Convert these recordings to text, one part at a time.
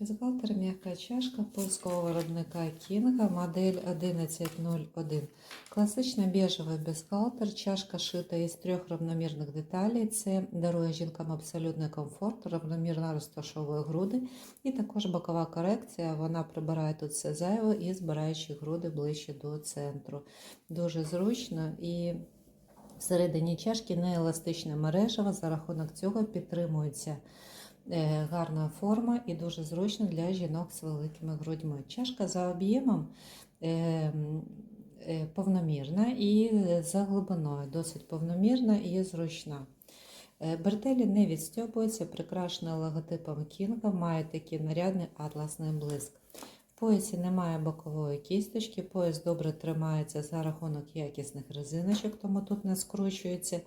Бюстгальтер м'яка чашка польського виробника Кінга, модель 1101. Класичний біжевий бюстгальтер, чашка шита із трьох рівномірних деталей. Це дарує жінкам абсолютний комфорт, рівномірно розташовує груди. І також бокова корекція. Вона прибирає тут все зайве і збираючи груди ближче до центру. Дуже зручно і всередині чашки нееластичне мережево, за рахунок цього підтримується гарна форма і дуже зручно для жінок з великими грудьми. Чашка за об'ємом е, е, повномірна і за глибиною досить повномірна і зручна. Е, Бретелі не відстьобуються, прикрашена логотипом Кінга, має такий нарядний атласний блиск. В поясі немає бокової кісточки, пояс добре тримається за рахунок якісних резиночок, тому тут не скручується,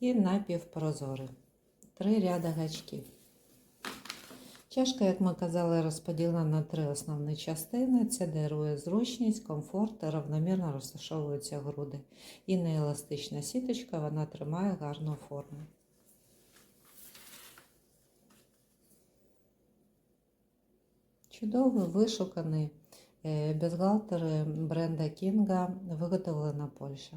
і напівпрозорий. Три ряда гачків. Чашка, як ми казали, розподілена на три основні частини. Це дарує зручність, комфорт та равномірно розташовуються груди. І нееластична сіточка, вона тримає гарну форму. Чудовий вишуканий е, бюстгальтер бренда Кінга, виготовлена Польща.